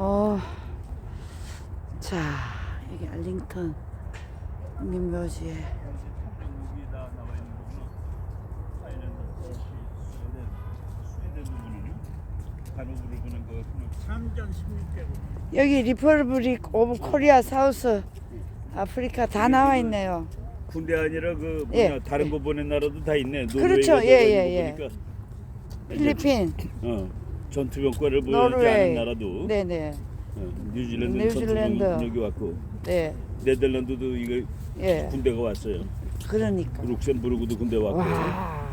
어, 자, 여기 알링턴 민묘지에 여기다 나와 있는 거구나. 아이랜드 스웨덴 스웨덴 부분은요. 가노브를 보는 거 같으면 3전 16개국. 여기 리퍼블릭 오브 코리아 사우스 아프리카 다 나와 있네요. 군대 아니라 그 뭐냐 예, 다른 예. 거 보낸 나라도 다 있네. 그렇죠. 예, 예, 예. 거 보니까 필리핀, 어 전투 병과를 보여지 노르웨이. 않은 나라도 네네, 어, 뉴질랜드 뉴질랜드. 전투병 여기 왔고 네, 네덜란드도 이거 예. 군대가 왔어요. 그러니까. 룩셈부르크도 군대 왔고 와,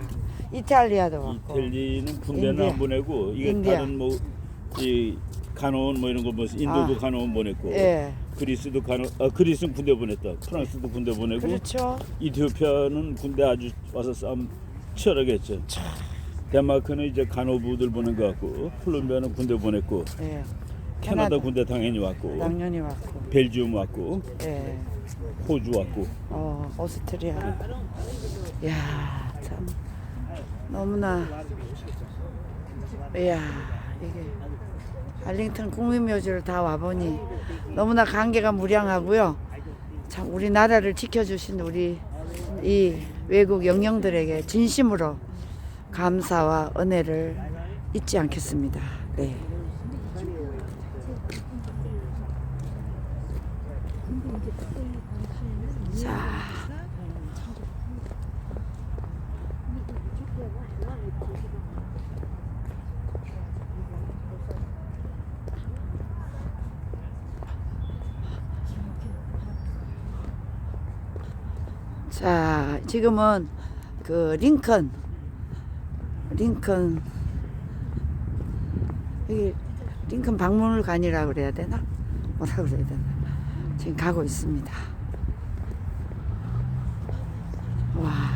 이탈리아도 왔고. 이탈리는 군대는 인디아. 안 보내고 이게 인디아. 다른 뭐이 간호원 뭐 이런 거 보면 인도도 아. 간호원 보냈고 예, 그리스도 간호 아 그리스는 군대 보냈다. 프랑스도 군대 보내고 그렇죠. 이티오피아는 군대 아주 와서 싸움 치열하게 했죠. 덴마크는 이제 간호부들 보낸 것 같고 콜롬비아는 군대 보냈고 예, 캐나다 캐나다. 군대 당연히 왔고 당연히 왔고. 벨지움 왔고 예, 호주 왔고 어, 오스트리아. 야, 참 너무나. 이야, 이게 알링턴 국민묘지를 다 와보니 너무나 관계가 무량하고요. 참 우리나라를 지켜주신 우리 이 외국 영령들에게 진심으로 감사와 은혜를 잊지 않겠습니다. 네. 자. 자, 지금은 그 링컨, 링컨, 여기 링컨 박물관이라 그래야 되나? 뭐라 그래야 되나? 지금 가고 있습니다. 와.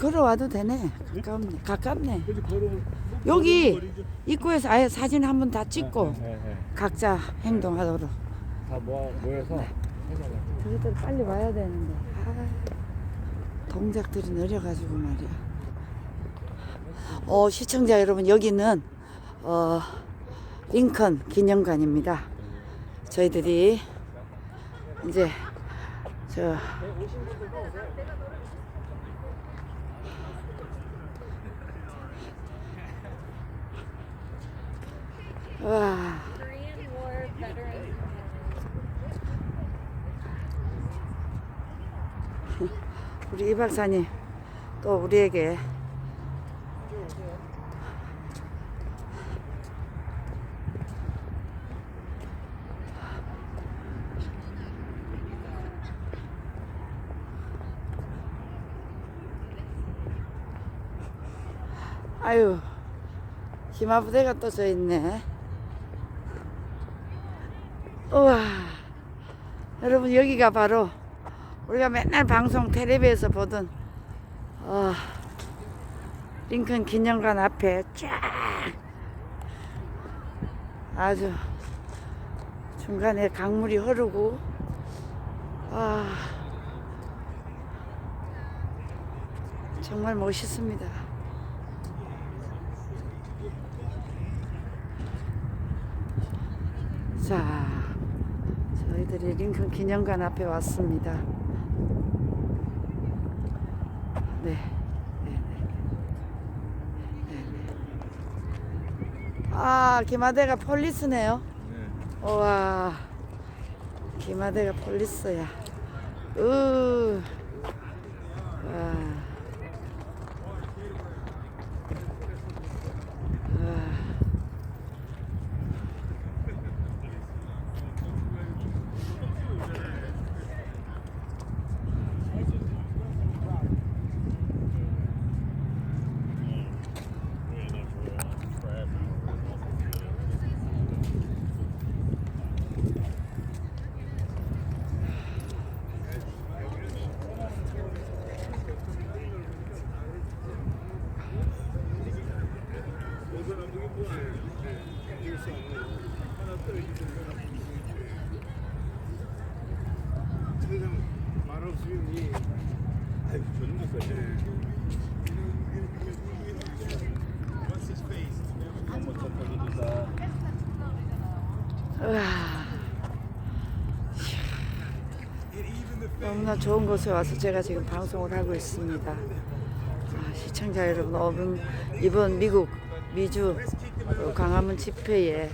걸어와도 되네. 가깝네. 가깝네. 여기 입구에서 아예 사진 한 번 다 찍고 네, 네. 각자 행동하도록. 다 모아, 모여서 저희들 빨리 와야 되는데. 아, 동작들이 느려가지고 말이야. 어, 시청자 여러분, 여기는, 어, 링컨 기념관입니다. 저희들이 이제, 저, 우리 이 박사님 또 우리에게 아유 기마부대가 또져 있네 우와 여러분 여기가 바로 우리가 맨날 방송 텔레비에서 보던 어, 링컨 기념관 앞에 쫙 아주 중간에 강물이 흐르고 아 정말 멋있습니다. 자, 링컨 기념관 앞에 왔습니다. 네. 네, 네. 네, 네. 아, 기마대가 폴리스네요. 우와. 기마대가 폴리스야. 으. 와. 와. 너무나 좋은 곳에 와서 제가 지금 방송을 하고 있습니다. 아, 시청자 여러분, 이번, 이번 미국 미주 그 광화문 집회에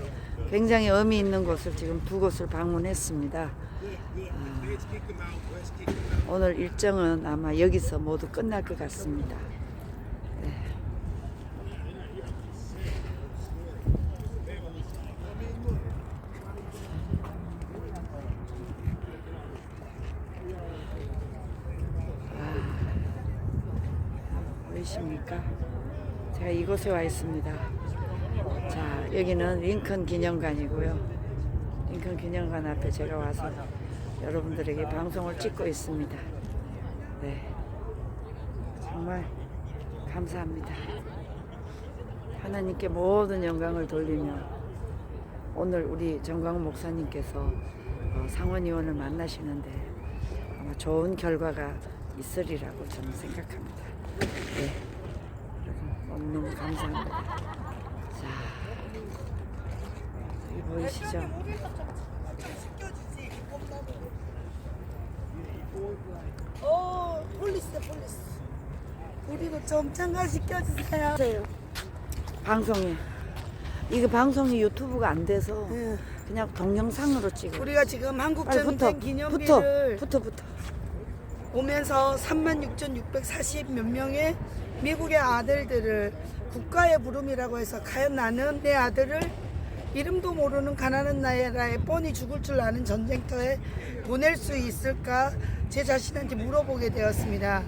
굉장히 의미 있는 곳을 지금 두 곳을 방문했습니다. 아, 오늘 일정은 아마 여기서 모두 끝날 것 같습니다. 네. 보이십니까? 제가 이곳에 와 있습니다. 자, 여기는 링컨 기념관이고요. 링컨 기념관 앞에 제가 와서 여러분들에게 방송을 찍고 있습니다. 네. 정말 감사합니다. 하나님께 모든 영광을 돌리며 오늘 우리 정광훈 목사님께서 어, 상원 의원을 만나시는데 아마 좋은 결과가 있으리라고 저는 생각합니다. 너무너무 감사합니다. 자, 여기 보이시죠? 오, 폴리스, 폴리스. 우리도 좀 참가시켜주세요. 방송에 이거 방송이 유튜브가 안 돼서 예. 그냥 동영상으로 찍어. 우리가 지금 빨리 붙어, 한국전쟁 붙어, 기념비를 붙어, 붙어. 오면서 36,640 몇 명의 미국의 아들들을 국가의 부름이라고 해서 과연 나는 내 아들을 이름도 모르는 가난한 나라에 뻔히 죽을 줄 아는 전쟁터에 보낼 수 있을까 제 자신한테 물어보게 되었습니다.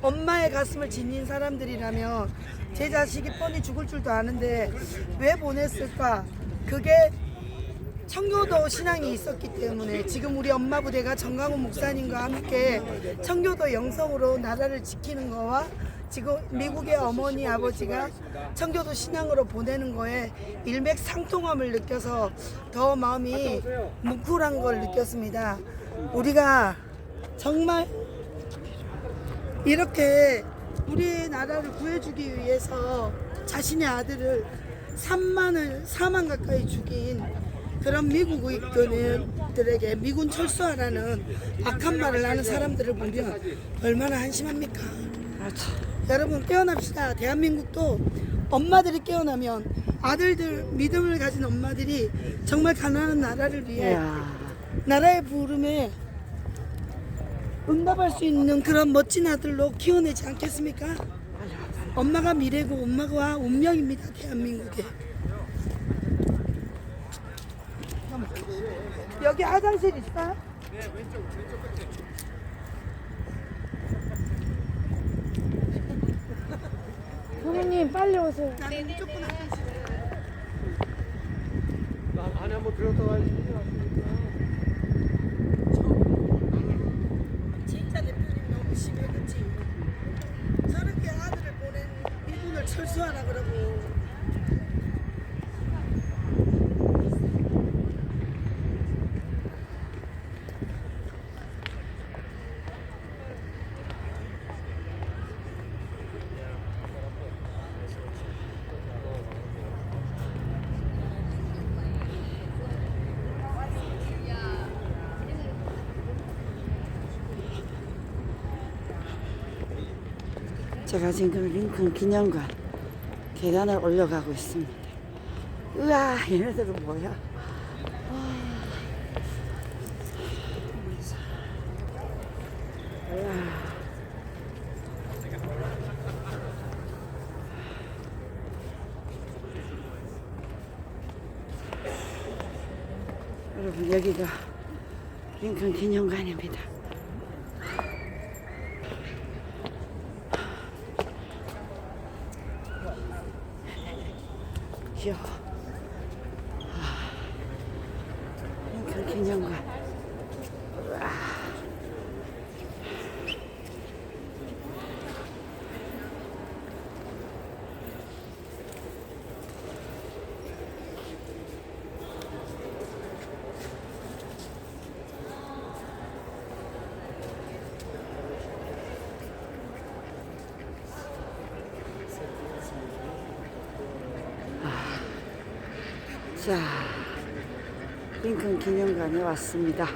엄마의 가슴을 지닌 사람들이라면 제 자식이 뻔히 죽을 줄도 아는데 왜 보냈을까? 그게 청교도 신앙이 있었기 때문에 지금 우리 엄마 부대가 정강훈 목사님과 함께 청교도 영성으로 나라를 지키는 거와 지금 미국의 어머니 아버지가 청교도 신앙으로 보내는 거에 일맥상통함을 느껴서 더 마음이 뭉클한 걸 느꼈습니다. 우리가 정말 이렇게 우리나라를 구해주기 위해서 자신의 아들을 3만을 4만 가까이 죽인 그런 미국 의견들에게 미군 철수하라는 악한 말을 하는 사람들을 보면 얼마나 한심합니까? 그렇지. 여러분 깨어납시다. 대한민국도 엄마들이 깨어나면 아들들 믿음을 가진 엄마들이 정말 가난한 나라를 위해 이야. 나라의 부름에 응답할 수 있는 그런 멋진 아들로 키워내지 않겠습니까? 엄마가 미래고 엄마가 운명입니다 대한민국에 여기 화장실 있어요? 선생님 빨리 오세요. 나는 무조건 화장실 안에 한번 들어가 가야지. 진짜 대표님 너무 심해 그치? 저렇게 아들을 보낸 미군을 철수하라 그러고 제가 지금 링컨 기념관 계단을 올라가고 있습니다. 으아, 얘네들은 뭐야? 여러분 여기가 링컨 기념관입니다. ya. 자, 링컨 기념관에 왔습니다.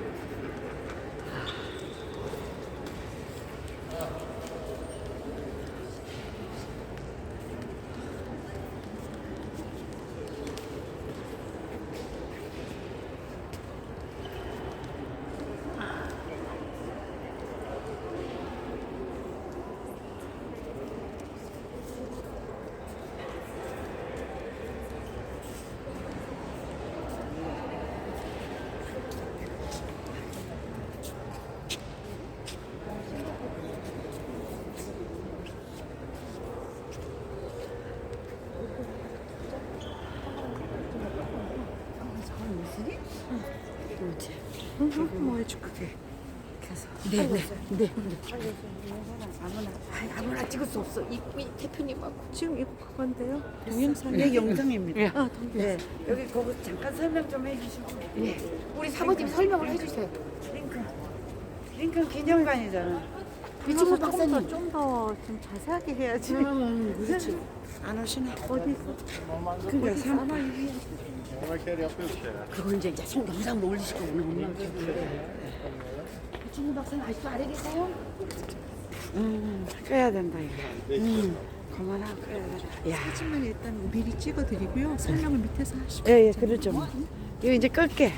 뭐지? 뭐 해줄 그게. 네, 네, 네, 네. 아무나, 아이, 아무나 찍을 수 없어. 이, 이 대표님하고 지금 이거 그건데요. 동영상. 네, 영상입니다. 아, 네, 여기 거기 잠깐 설명 좀 해주시고. 네. 우리 사모님 설명을 해주세요. 링컨, 링컨 기념관이잖아. 미친구 박사님. 좀더 좀 자세하게 해야지. 음, 그렇지. 안 오시나? 어디 있어? yapıyoruz şeyler. 그걸 이제 이제 송 영상으로 올리실 거구나. 미친구 박사님 아직도 아래 계세요? 음, 꺼야 된다 이거. 음, 그만하고 꺼야 돼. 야, 사진만 일단 미리 찍어드리고요. 설명을 밑에서 하시고. 예, 예, 그렇죠. 뭐. 이거 이제 끌게.